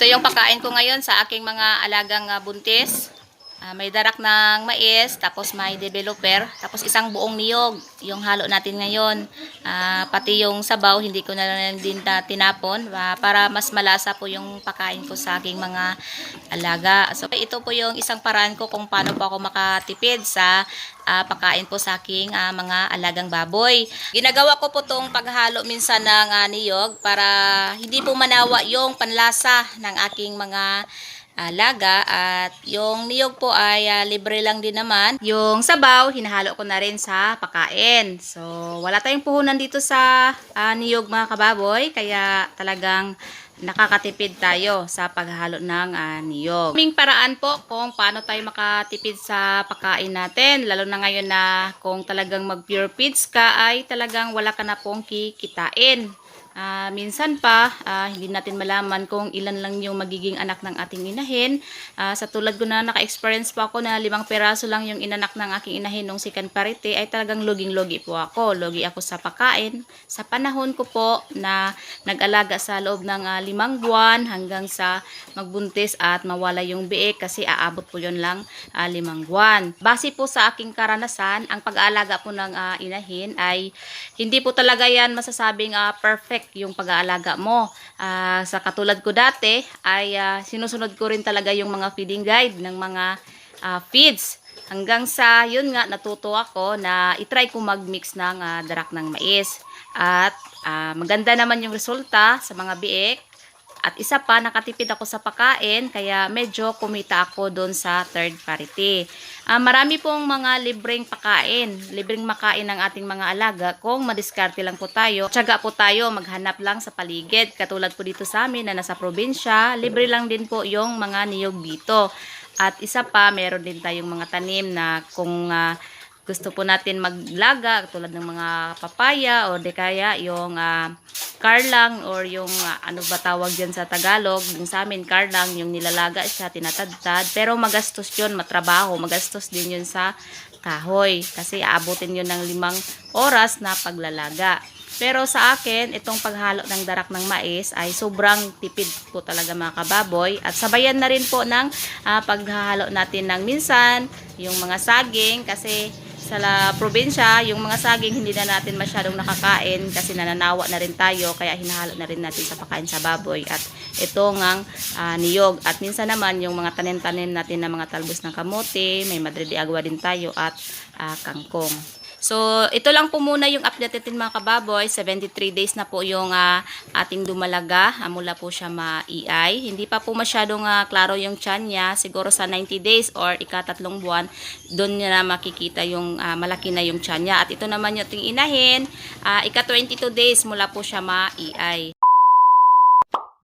Ito yung pagkain ko ngayon sa aking mga alagang ah, buntis. Ah, may darak ng mais, tapos may developer, tapos isang buong niyog, yung halo natin ngayon. Ah, pati yung sabaw, hindi ko na rin din na tinapon ah, para mas malasa po yung pagkain ko sa aking mga alaga. So, ito po yung isang paraan ko kung paano po ako makatipid sa ah, pagkain po sa aking ah, mga alagang baboy. Ginagawa ko po tong paghalo minsan ng ah, niyog para hindi po manawa yung panlasa ng aking mga alaga at yung niyog po ay ah, libre lang din naman. Yung sabaw, hinahalo ko na rin sa pakain. So, wala tayong puhunan dito sa ah, niyog mga kababoy, kaya talagang nakakatipid tayo sa paghalo ng ah, niyog. Kaming paraan po kung paano tayo makatipid sa pagkain natin, lalo na ngayon na kung talagang mag pure feeds ka ay talagang wala ka na pong kikitain. Ah, minsan pa, ah, hindi natin malaman kung ilan lang yung magiging anak ng ating inahin. Ah, sa tulad ko na naka-experience po ako na limang peraso lang yung inanak ng aking inahin nung second parity ay talagang loging-logi po ako. Logi ako sa pagkain. Sa panahon ko po na nag-alaga sa loob ng ah, limang buwan hanggang sa magbuntis at mawala yung biik kasi aabot po yun lang ah, limang buwan. Base po sa aking karanasan, ang pag-aalaga po ng ah, inahin ay hindi po talaga yan masasabing ah, perfect yung pag-aalaga mo. Ah, sa katulad ko dati ay ah, sinusunod ko rin talaga yung mga feeding guide ng mga ah, feeds. Hanggang sa yun nga natuto ako na itry ko mag-mix ng ah, darak ng mais. At ah, maganda naman yung resulta sa mga biik. At isa pa, nakatipid ako sa pagkain, kaya medyo kumita ako doon sa third party. Ah, marami pong mga libreng pakain, libreng makain ng ating mga alaga kung madiskarte lang po tayo. Tsaga po tayo, maghanap lang sa paligid. Katulad po dito sa amin na nasa probinsya, libre lang din po yung mga niyog dito. At isa pa, meron din tayong mga tanim na kung ah, gusto po natin maglaga tulad ng mga papaya o di kaya yung ah, karlang or yung ah, ano ba tawag dyan sa Tagalog? Yung sa amin karlang yung nilalaga siya tinatadtad. Pero magastos yun matrabaho. Magastos din yun sa kahoy. Kasi aabutin yun ng limang oras na paglalaga. Pero sa akin, itong paghalo ng darak ng mais ay sobrang tipid po talaga mga kababoy. At sabayan na rin po ng ah, paghahalo natin ng minsan, yung mga saging. Kasi sa la, probinsya, yung mga saging hindi na natin masyadong nakakain kasi nananawa na rin tayo kaya hinahalo na rin natin sa pagkain sa baboy at ito ngang ah, niyog at minsan naman yung mga tanim-tanim natin na mga talbos ng kamote, may madre de din tayo at ah, kangkong. So, ito lang po muna yung update natin mga kababoy. 73 days na po yung ah, ating dumalaga. Ah, mula po siya ma-EI. Hindi pa po masyadong ah, klaro yung tiyan niya. Siguro sa 90 days or ikatatlong buwan, doon niya na makikita yung ah, malaki na yung tiyan niya. At ito naman yung inahin. ah, ika 22 days mula po siya ma-EI.